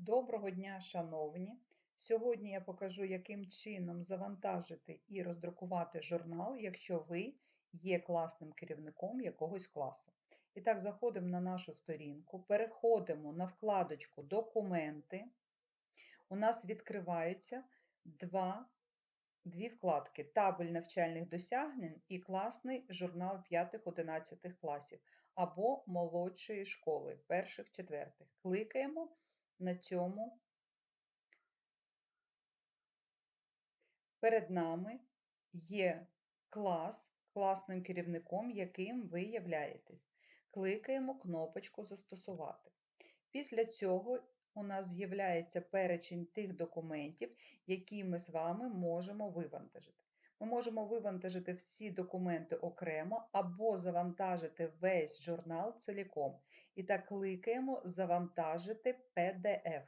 Доброго дня, шановні! Сьогодні я покажу, яким чином завантажити і роздрукувати журнал, якщо ви є класним керівником якогось класу. І так, заходимо на нашу сторінку, переходимо на вкладочку Документи. У нас відкриваються два, дві вкладки: Табель навчальних досягнень і класний журнал 5-11 класів або молодшої школи, перших-четвертих. Кликаємо на цьому. Перед нами є клас, класним керівником, яким ви являєтесь. Кликаємо кнопочку Застосувати. Після цього у нас з'являється перечень тих документів, які ми з вами можемо вивантажити. Ми можемо вивантажити всі документи окремо або завантажити весь журнал ціліком. І так кликаємо Завантажити PDF.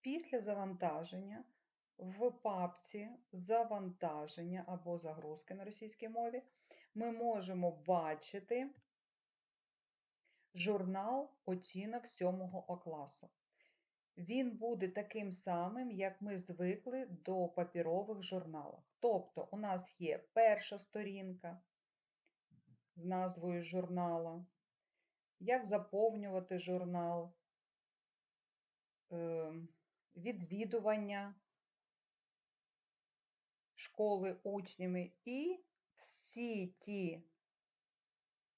Після завантаження в папці Завантаження або загрузки на російській мові ми можемо бачити журнал оцінок 7 класу. Він буде таким самим, як ми звикли до папірових журналів. Тобто, у нас є перша сторінка з назвою журнала, як заповнювати журнал, ем, відвідування школи учнями і всі ті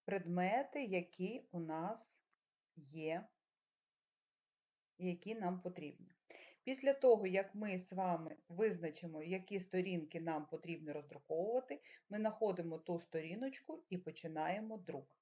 предмети, які у нас є, які нам потрібні. Після того, як ми з вами визначимо, які сторінки нам потрібно роздруковувати, ми знаходимо ту сторіночку і починаємо друк.